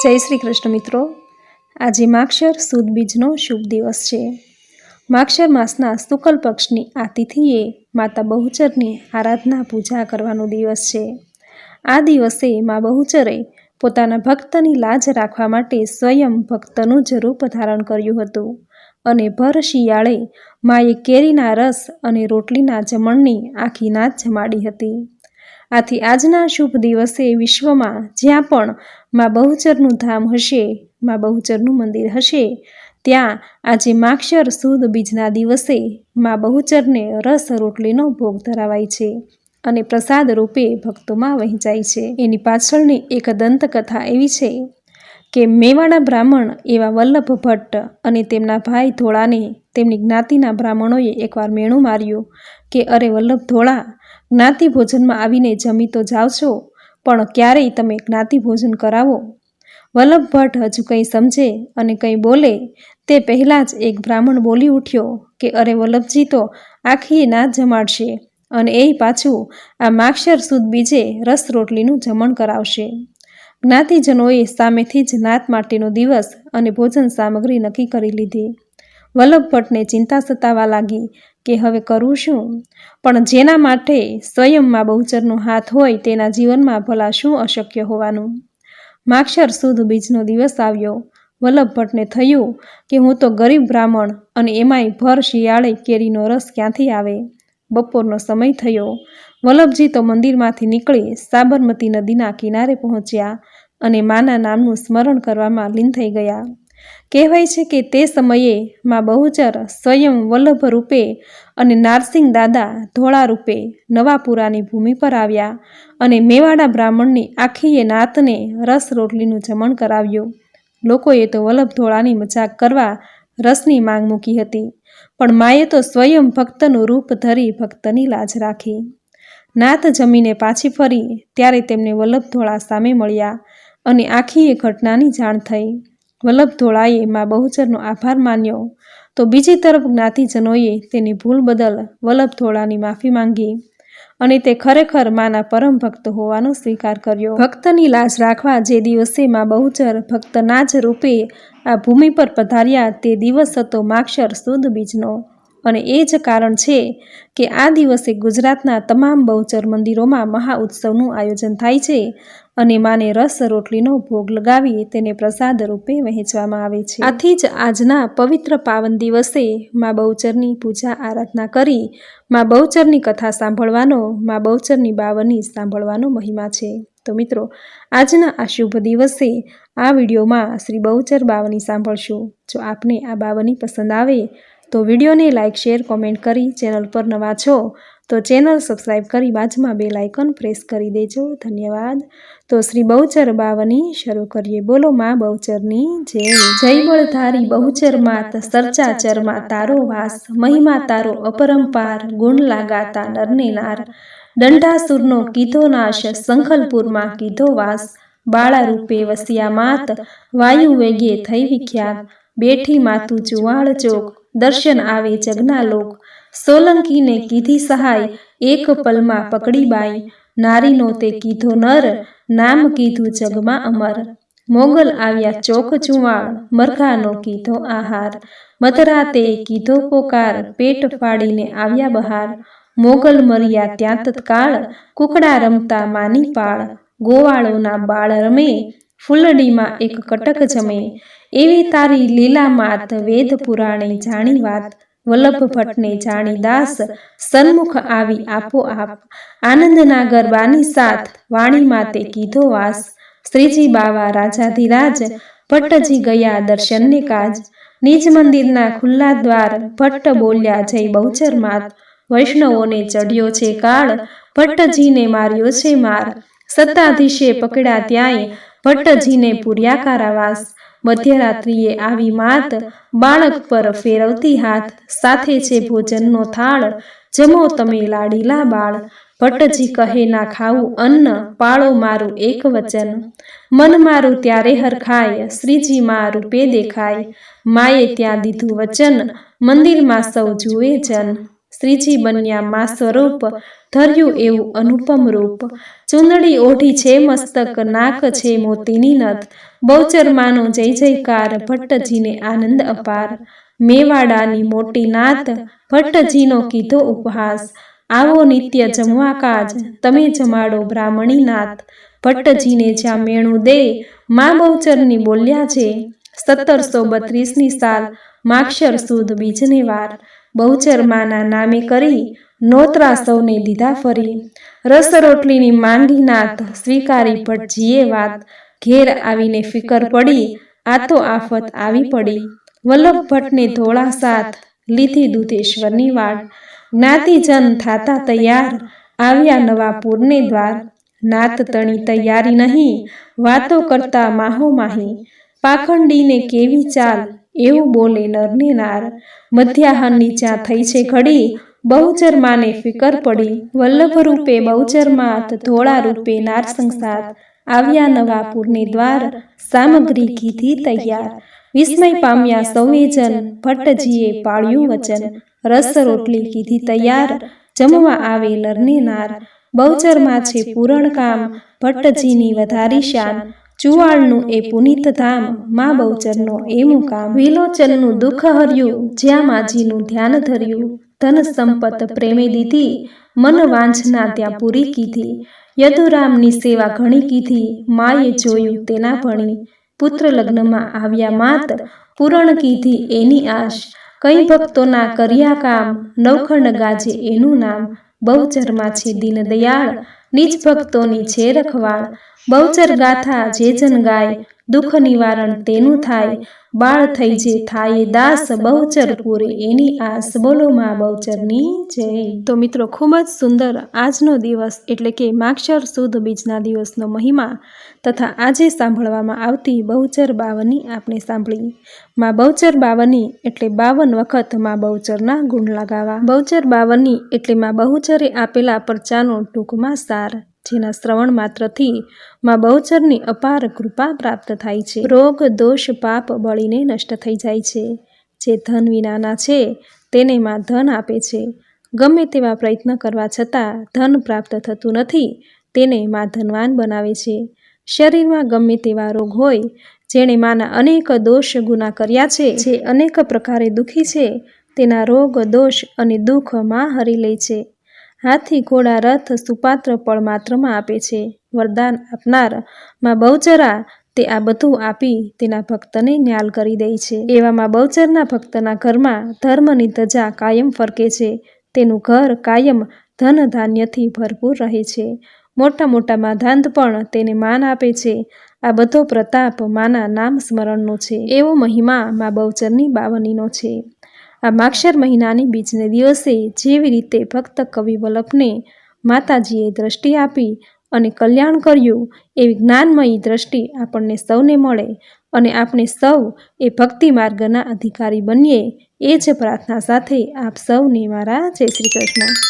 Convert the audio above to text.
જય શ્રી કૃષ્ણ મિત્રો. આજે માક્ષર સુદ બીજનો શુભ દિવસ છે. માક્ષર માસના શુકલ પક્ષની આ તિથિએ માતા બહુચરની આરાધના પૂજા કરવાનો દિવસ છે. આ દિવસે મા બહુચરે પોતાના ભક્તની લાજ રાખવા માટે સ્વયં ભક્તનું જ રૂપ ધારણ કર્યું હતું અને ભર શિયાળે માએ કેરીના રસ અને રોટલીના જમણની આખી નાચ જમાડી હતી. આથી આજના શુભ દિવસે વિશ્વમાં જ્યાં પણ મા બહુચરનું ધામ હશે, મા બહુચરનું મંદિર હશે, ત્યાં આજે માક્ષર સુદ બીજના દિવસે મા બહુચરને રસ રોટલીનો ભોગ ધરાવાય છે અને પ્રસાદ રૂપે ભક્તોમાં વહેંચાય છે. એની પાછળની એક દંતકથા એવી છે કે મેવાડા બ્રાહ્મણ એવા વલ્લભ ભટ્ટ અને તેમના ભાઈ ધોળાને તેમની જ્ઞાતિના બ્રાહ્મણોએ એકવાર મેણું માર્યું કે અરે વલ્લભ ધોળા જ્ઞાતિ ભોજનમાં આવીને જમી તો જાઓ છો પણ ક્યારેય તમે જ્ઞાતિ ભોજન કરાવો? વલ્લભ ભટ્ટ હજુ કંઈ સમજે અને કંઈ બોલે, તે પહેલાં જ એક બ્રાહ્મણ બોલી ઉઠ્યો કે, અરે વલ્લભજી તો આખીએ ના જમાડશે અને એ પાછું આ માક્ષર સુદ બીજે રસ રોટલીનું જમણ કરાવશે. જ્ઞાતિજનોએ સામેથી જ નાત માટેનો દિવસ અને ભોજન સામગ્રી નક્કી કરી લીધી. વલ્લભ ભટ્ટને ચિંતા સતાવા લાગી કે હવે કરવું શું? પણ જેના માટે સ્વયંમાં બહુચરનો હાથ હોય તેના જીવનમાં ભલા શું અશક્ય હોવાનું? માક્ષર સુદ બીજનો દિવસ આવ્યો. વલ્લભ ભટ્ટને થયું કે હું તો ગરીબ બ્રાહ્મણ અને એમાંય ભર શિયાળે કેરીનો રસ ક્યાંથી આવે? બપોરનો સમય થયો. વલ્લભજી તો મંદિરમાંથી નીકળી સાબરમતી નદીના કિનારે પહોંચ્યા અને માના નામનું સ્મરણ કરવામાં લીન થઈ ગયા. કહેવાય છે કે તે સમયે માં બહુચર સ્વયં વલ્લભ રૂપે અને નારસિંહ દાદા ધોળા રૂપે નવાપુરાની ભૂમિ પર આવ્યા અને મેવાડા બ્રાહ્મણની આખીએ નાતને રસ રોટલીનું જમણ કરાવ્યું. લોકોએ તો વલ્લભ ધોળાની મજાક કરવા રસની માંગ મૂકી હતી, પણ માએ તો સ્વયં ભક્તનું રૂપ ધરી ભક્તની લાજ રાખી. નાત જમીને પાછી ફરી ત્યારે તેમને વલ્લભ ધોળા સામે મળ્યા અને આખી એ ઘટનાની જાણ થઈ. વલ્લભ ધોળાએ મા બહુચરનો આભાર માન્યો. તો બીજી તરફ જ્ઞાતિજનોએ તેની ભૂલ બદલ વલ્લભ ધોળાની માફી માંગી અને તે ખરેખર માના પરમ ભક્ત હોવાનો સ્વીકાર કર્યો. ભક્તની લાજ રાખવા જે દિવસે મા બહુચર ભક્તના જ રૂપે આ ભૂમિ પર પધાર્યા તે દિવસ હતો માક્ષર સુદ બીજનો. અને એ જ કારણ છે કે આ દિવસે ગુજરાતના તમામ બહુચર મંદિરોમાં મહાઉત્સવનું આયોજન થાય છે અને માને રસ રોટલીનો ભોગ લગાવી તેને પ્રસાદ રૂપે વહેંચવામાં આવે છે. આથી જ આજના પવિત્ર પાવન દિવસે મા બહુચરની પૂજા આરાધના કરી મા બહુચરની કથા સાંભળવાનો, મા બહુચરની બાવની સાંભળવાનો મહિમા છે. તો મિત્રો, આજના આ શુભ દિવસે આ વિડીયોમાં શ્રી બહુચર બાવની સાંભળશું. જો આપને આ બાવની પસંદ આવે તો વિડીયોને લાઇક શેર, કોમેન્ટ કરી ચેનલ પર નવા છો તો ચેનલ સબસ્ક્રાઈબ કરી બાજુમાં બે લાઇકન પ્રેસ કરી દેજો. ધન્યવાદ. તો શ્રી બહુચર બાવની શરૂ કરીએ. બોલો માં બહુચરની જય. જય બળધારી બહુચર માત સરચાચરમાં તારો વાસ, મહિમા તારો અપરંપાર ગુણ લાગાતા નરને નાર. દંડાસુરનો કીધો નાશ, સંખલપુરમાં કીધો વાસ. બાળા રૂપે વસ્યા માત, વાયુ વેગે થઈ વિખ્યાત. બેઠી માતું જુવાળ ચોક દર્શન આવે જગના લોક સોલંકીને કીધી સહાય એક પલમાં પકડી બાઈ નારીનો તે કીધો નર નામ કીધું જગમાં અમર. મોગલ આવ્યા ચોક જુવાળ મરઘાનો કીધો આહાર. મધરાતે કીધો પોકાર પેટ ફાડીને આવ્યા બહાર. મોગલ મર્યા ત્યાં તત્કાળ કુકડા રમતા માની પાળ. ગોવાળોના બાળ રમે ફૂલડીમાં એક કટક જમે. એવી તારી લીલા વેદ પુરાણે જાણી વાત વલ્લભ ભટ્ટને જાણી દાસ સન્મુખ આવી આપોઆપ. આનંદના ગરબાની સાથ વાણી માતે કીધો વાસ. શ્રીજી બાવા રાજાધિરાજ ભટ્ટજી ગયા દર્શનને કાજ. નિજ મંદિરના ખુલ્લા દ્વાર ભટ્ટ બોલ્યા, જય બહુચર માત. વૈષ્ણવોને ચડ્યો છે કાળ. ભટ્ટજીને માર્યો છે માર. સત્તાધીશે પકડ્યા ત્યાંય. ભટ્ટજીને પૂર્યા કારાવાસ મધ્યરાત્રિએ આવી માત બાળક પર ફેરવતી હાથ, સાથે છે ભોજનનો થાળ. જમો તમે લાડીલા બાળ. ભટ્ટજી કહે, ના ખાવું અન્ન, પાળો મારું એક વચન. મન મારું ત્યારે હરખાય, શ્રીજી માં રૂપે દેખાય. માએ ત્યાં દીધું વચન, મંદિરમાં સૌ જુએ જન. શ્રીજી બન્યા મા સ્વરૂપ ધર્યું એવું અનુપમ રૂપ. ચૂંદડી ઓઢી છે મસ્તક નાક છે મોતીની નથ. બહુચરમાનો જય જયકાર ભટ્ટજીને આનંદ અપાર. મેવાડાની મોટી નાત ભટ્ટજીનો કીધો ઉપહાસ. આવો નિત્ય જમવા કાજ તમે જમાડો બ્રાહ્મણી નાથ ભટ્ટજીને જ્યાં મેણું દે મા બહુચરની બોલ્યા છે સત્તરસો બત્રીસની સાલ માક્ષર સુદ બીજને વાર. બહુચર માના નામે કરી નોતરા સૌને દીધા ફરી. રસ રોટલીની માંગી નાત સ્વીકારી ભટજીએ વાત ઘેર આવીને ફિકર પડી, આ તો આફત આવી પડી. વલ્લભ ભટ્ટને ધોળા સાથ લીધી દૂધેશ્વરની વાટ. જ્ઞાતિજન થાતા તૈયાર, આવ્યા નવા પૂરને દ્વાર. નાત તણી તૈયારી નહીં, વાતો કરતા માહો માહી પાખંડીને કેવી ચાલ? એવું બોલી નરને નાર મધ્યાહનની થઈ છે ઘડી બહુચરમાને ફિકર પડી. વલ્લભ રૂપે બહુચરમાત ધોળા રૂપે નાર આવ્યા નવા દ્વાર, સામગ્રી કીધી તૈયાર. વિસ્મય પામ્યા સૌએ જન, ભટ્ટજીએ પાળ્યું વચન. રસ રોટલી કીધી તૈયાર. જમવા આવે નરને નાર બહુચરમાં છે પૂરણ કામ, ભટ્ટજીની વધારી શાન. ચુવાળનું એ પુનિત ધામ, મા બહુચરનો એ મુકામ વિલોચનનું દુઃખ હર્યું, જ્યાં માજીનું ધ્યાન ધર્યું. ધન સંપત પ્રેમે દીધી, મન વાંછના ત્યાં પૂરી કીધી. યદુરામની સેવા ઘણી કીધી, માએ જોયું તેના ભણી. પુત્ર લગ્નમાં આવ્યા માત, પૂરણ કીધી એની આશ. કઈ ભક્તોના કર્યા કામ, નવખંડ ગાજે એનું નામ. બહુચરમાં છે દીનદયાળ નિજ ભક્તોની છે રખવાળ. બહુચર ગાથા જે જન ગાય, દુઃખ નિવારણ તેનું થાય. બાળ થઈ જે થાય, દાસ બહુચર પૂરે, એની આસ બોલો માં બહુચરની જય. તો મિત્રો, ખૂબ જ સુંદર આજનો દિવસ એટલે કે માક્ષર સુદ બીજના દિવસનો મહિમા તથા આજે સાંભળવામાં આવતી બહુચર બાવની આપણે સાંભળી. માં બહુચર બાવની એટલે બાવન વખતમાં બહુચરના ગુણ લગાવા. બહુચર બાવની એટલે માં બહુચરે આપેલા પરચાનો ટૂંકમાં સાર. જેના શ્રવણ માત્રથી માં બહુચરની અપાર કૃપા પ્રાપ્ત થાય છે. રોગ, દોષ, પાપ બળીને નષ્ટ થઈ જાય છે. જે ધન વિનાના છે, તેને માં ધન આપે છે. ગમે તેવા પ્રયત્ન કરવા છતાં ધન પ્રાપ્ત થતું નથી, તેને માં ધનવાન બનાવે છે. શરીરમાં ગમે તેવા રોગ હોય, જેણે માના અનેક દોષ ગુના કર્યા છે, જે અનેક પ્રકારે દુઃખી છે, તેના રોગ, દોષ અને દુઃખમાં હરી લે છે. હાથી ઘોડા રથ સુપાત્ર પળ માત્રમાં આપે છે. વરદાન આપનારમાં બહુચરા તે આ બધું આપી તેના ભક્તને ન્યાલ કરી દે છે. એવામાં બહુચરના ભક્તના ઘરમાં ધર્મની ધજા કાયમ ફરકે છે. તેનું ઘર કાયમ ધન ધાન્યથી ભરપૂર રહે છે. મોટા મોટા માધાંત પણ તેને માન આપે છે. આ બધો પ્રતાપ માના નામ સ્મરણનો છે. એવો મહિમા મા બહુચરની બાવનીનો છે. આ માક્ષર મહિનાની બીજને દિવસે જેવી રીતે ભક્ત કવિ વલ્લભને માતાજીએ દ્રષ્ટિ આપી અને કલ્યાણ કર્યું, એવી જ્ઞાનમયી દ્રષ્ટિ આપણને સૌને મળે અને આપણે સૌ એ ભક્તિ માર્ગના અધિકારી બનીએ, એ જ પ્રાર્થના સાથે આપ સૌને મારા જય શ્રી કૃષ્ણ.